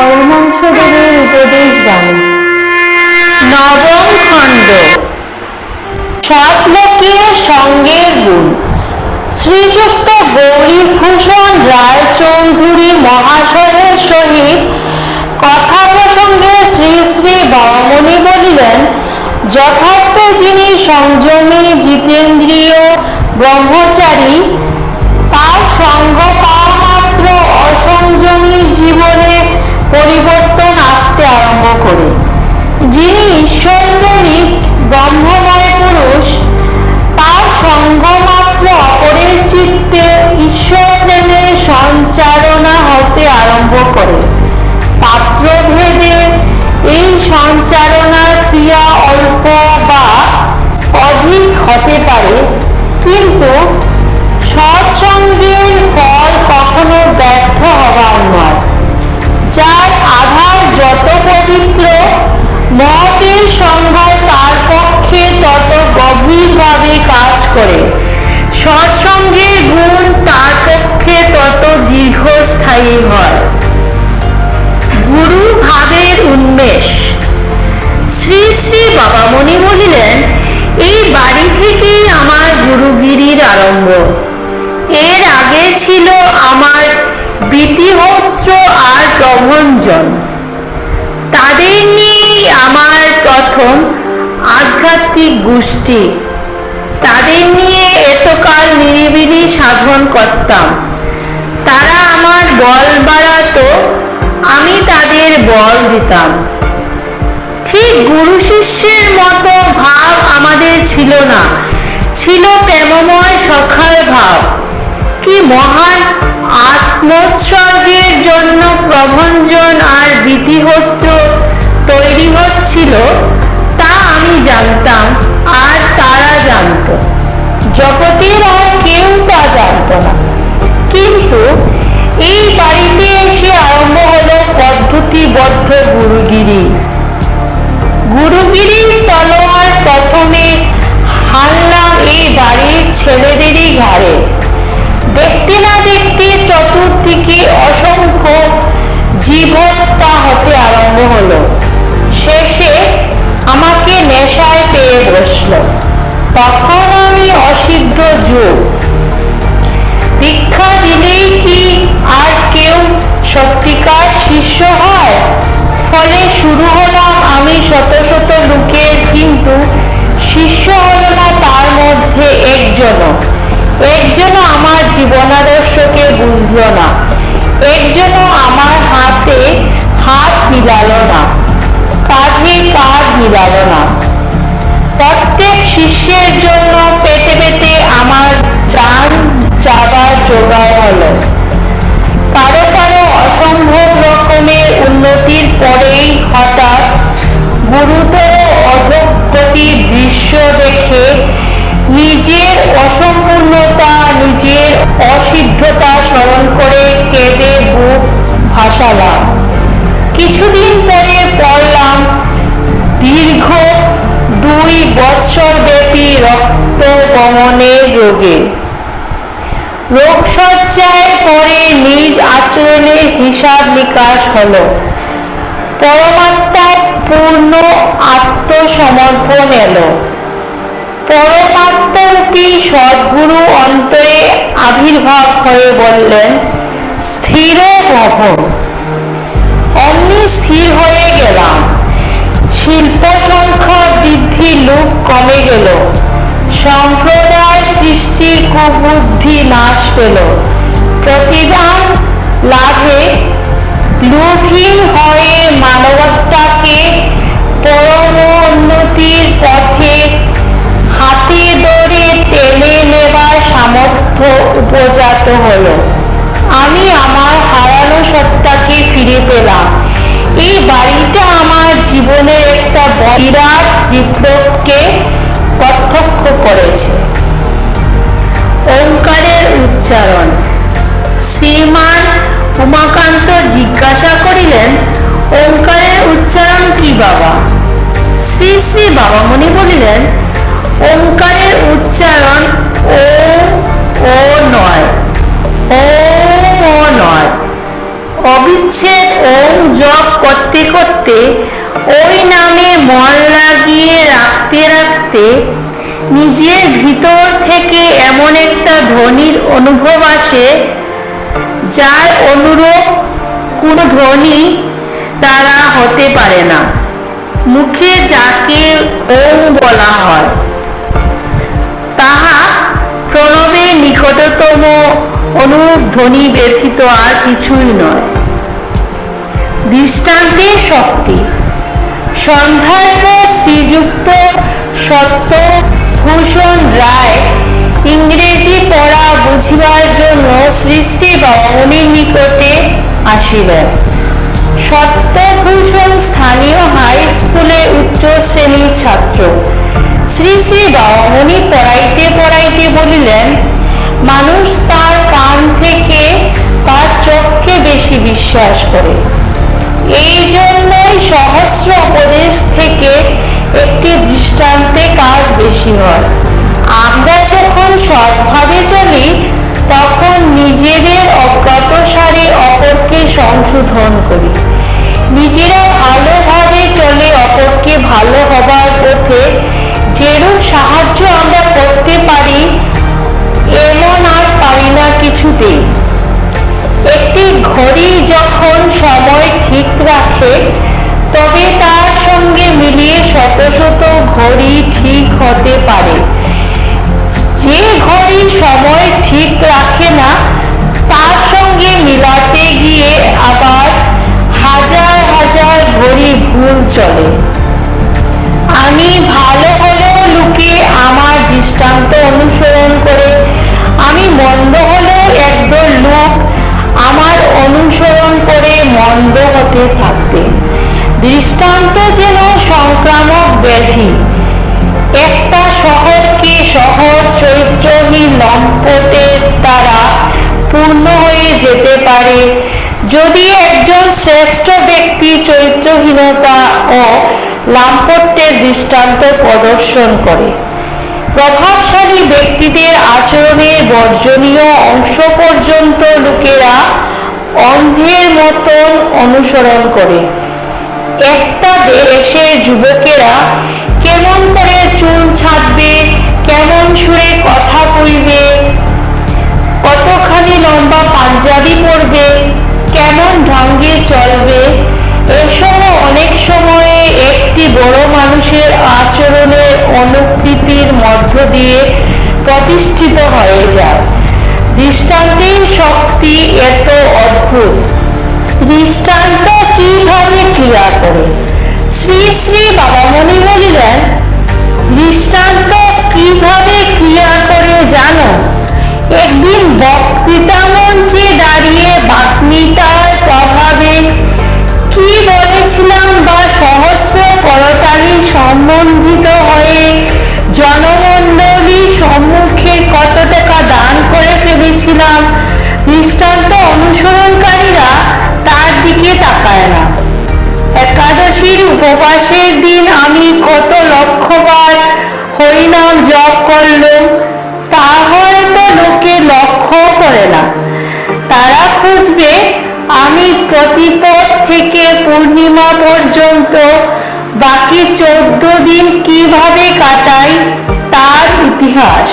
পরমাংশদেবের উপদেশ বাণী। নবম খণ্ড গুণ। শ্রীযুক্ত গৌরীভূষণ রায়চৌধুরী মহাশয়ের সহিত কথা প্রসঙ্গে শ্রী শ্রী বামনি বলিলেন, যথার্থ যিনি সংযমী জিতেন্দ্রীয় ব্রহ্মচারী, তার সঙ্গ পাওয়া মাত্র অসংযমী জীবনে পরিবর্তন আসতে আরম্ভ করে। যিনি ঈশ্বরপ্রেমিক ছিল আমার বিতিহোত্র আর প্রভঞ্জন তাদের নিয়েই আমার প্রথম আধ্যাত্মিক গোষ্ঠী। তাদের নিয়ে এতকাল নিরিবিলি সাধন করতাম। তারা আমার বল বাড়াতো, আমি তাদের বল দিতাম। ঠিক গুরু শিষ্যের মতো ভাব আমাদের ছিল না। ছিল প্রেমময় সখার ভাব। কি মহান আত্মোৎসর্গের জন্য প্রভঞ্জন আর বিধিহত্র তৈরি হচ্ছিল, তা আমি জানতাম আর তারা জানত। জগতের আর কেউ তা জানত না। কিন্তু এই বাড়িতে এসে আরম্ভ হলো পদ্ধতিবদ্ধ গুরুগিরি। গুরুগিরির তলোয়ার প্রথমে হারলাম এই বাড়ির ছেলেদেরই ঘাড়ে। দেখতে না দেখতে চতুর্দিকে অসংখ্য জীবত্তা হতে আরম্ভ হলো। শেষে আমাকে নেশায় পেয়ে বসল। তখন আমি অসিদ্ধ যুগ। ভিক্ষা দিলেই কি আর কেউ সত্যিকার শিষ্য হয়? ফলে শুরু হলাম আমি শত শত লোকের, কিন্তু শিষ্য হল না তার মধ্যে একজনও। একজনও আমার জীবনাদর্শকে বুঝল না। একজনও আমার হাতে হাত মিলালো না, কাঁধে কাঁধ মিলালো না। প্রত্যেক শিষ্যের জন্য পেতে পেতে আমার যান যাবার জোগাড় হলো। কিছুদিন পরে পড়লাম দীর্ঘ দুই বৎসর ব্যাপী রক্ত গমনের রোগে। রোগসজ্জায় পরে নিজ আচরণের হিসাব নিকাশ হল। পরমাত্মা পূর্ণ আত্মসমর্পণ এলো। পরমাত্মরূপী সদ্গুরু অন্তরে আবির্ভাব হয়ে বললেন স্থির ভব অমনি স্থির হয়ে গেলাম। শিল্প সংখ্যা বৃদ্ধি লোক কমে গেল। সম্প্রদায় সৃষ্টির কুবুদ্ধি নাশ পেল। প্রতিদান লাভে লোভহীন হয়ে মানবতাকে পরম উন্নতির পথে হাতে ধরে টেনে নেবার সামর্থ্য উপজাত হলো। সত্তাকে ফিরে পেলাম। এই বাড়িটা আমার জীবনের একটা বিরাট বিপ্লবকে প্রত্যক্ষ করেছে। ওঙ্কারের উচ্চারণ। শ্রীমান উমাকান্ত জিজ্ঞাসা করিলেন, ওঙ্কারের উচ্চারণ কি বাবা? শ্রী শ্রী বাবামণি বলিলেন, ওঙ্কারের উচ্চারণ ও ও নয়। ও নয় ওম জপ করতে করতে ওই নামে মন লাগিয়ে রাখতে রাখতে নিজের ভিতর থেকে এমন একটা ধ্বনির অনুভব আসে, যার অনুরূপ কোনো ধ্বনি দ্বারা হতে পারে না। মুখে যাকে ওম বলা হয়, তাহা প্রণবের নিকটতম অনুরূপ ধ্বনি ব্যথিত আর কিছুই নয়। দৃষ্টান্তের শক্তি। সন্ধ্যার শ্রীযুক্ত সত্যভূষণ রায় ইংরেজি পড়া বুঝিবার জন্য শ্রী শ্রী নিকটে আসিলেন সত্যভূষণ স্থানীয় হাই স্কুলের উচ্চ শ্রেণির ছাত্র। শ্রী শ্রী বাবামণি পড়াইতে পড়াইতে বলিলেন, মানুষ তার কান থেকে তার চোখকে বেশি বিশ্বাস করে। এই জন্যই সহস্র উপদেশ থেকে একটি দৃষ্টান্তে কাজ বেশি হয়। আমরা যখন সৎভাবে চলি, তখন নিজেদের অজ্ঞাতসারে অপরকে সংশোধন করি। নিজেরা ভালোভাবে চলে অপরকে ভালো হবার পথে যেরূপ সাহায্য আমরা করতে পারি, এমন আর পারি না কিছুতেই। ঘড়ি যখন সময় ঠিক রাখে, তবে তার সঙ্গে মিলিয়ে শত শত ঘড়ি ঠিক হতে পারে। যে ঘড়ি সময় ঠিক রাখে না, তার সঙ্গে মিলাতে গিয়ে আবার হাজার হাজার ঘড়ি ভুল চলে। আমি ভালো হলেও লুকে আমার দৃষ্টান্ত অনুসরণ করে, আমি মন্দ অনুসরণ করে মন্দ হতে থাকবে। দৃষ্টান্ত যেন সংক্রামক ব্যাধি। একটা শহরকে শহর চরিত্রহীন লম্পটের দ্বারা পূর্ণ হয়ে যেতে পারে। যদি একজন শ্রেষ্ঠ ব্যক্তি চরিত্রহীনতা ও লাম্পট্যের দৃষ্টান্ত প্রদর্শন করে। প্রভাবশালী ব্যক্তিদের আচরণের বর্জনীয় অংশ পর্যন্ত লোকেরা অন্ধের মতন অনুসরণ করে। একটা দেশের যুবকেরা কেমন করে চুল ছাড়বে কেমন সুরে কথা কইবে কতখানি লম্বা পাঞ্জাবি পরবে, কেমন ঢঙ্গে চলবে, এসব অনেক সময়ে একটি বড় মানুষের আচরণের অনুকৃতির মধ্য দিয়ে প্রতিষ্ঠিত হয়ে যায়। দৃষ্টান্তের শক্তি এত অদ্ভুত। দৃষ্টান্ত কীভাবে ক্রিয়া করে? শ্রী শ্রী বাবামণি বলিলেন, দৃষ্টান্ত কীভাবে ক্রিয়া করে জানো? একদিন বক্তৃতা মঞ্চে দাঁড়িয়ে বাগ্মিতার প্রভাবে কি বলেছিলাম বা সহস্র করতালি সম্বন্ধিত ফেলেছিলাম দৃষ্টান্ত অনুসরণকারীরা তার দিকে তাকায় না। একাদশীর উপবাসের দিন আমি কত লক্ষবার হরিনাম জপ করলাম, তা হয়তো লোকে লক্ষ্য করে না। তারা খুঁজবে, আমি প্রতিপদ থেকে পূর্ণিমা পর্যন্ত, বাকি চোদ্দ দিন কীভাবে কাটাই, তার ইতিহাস।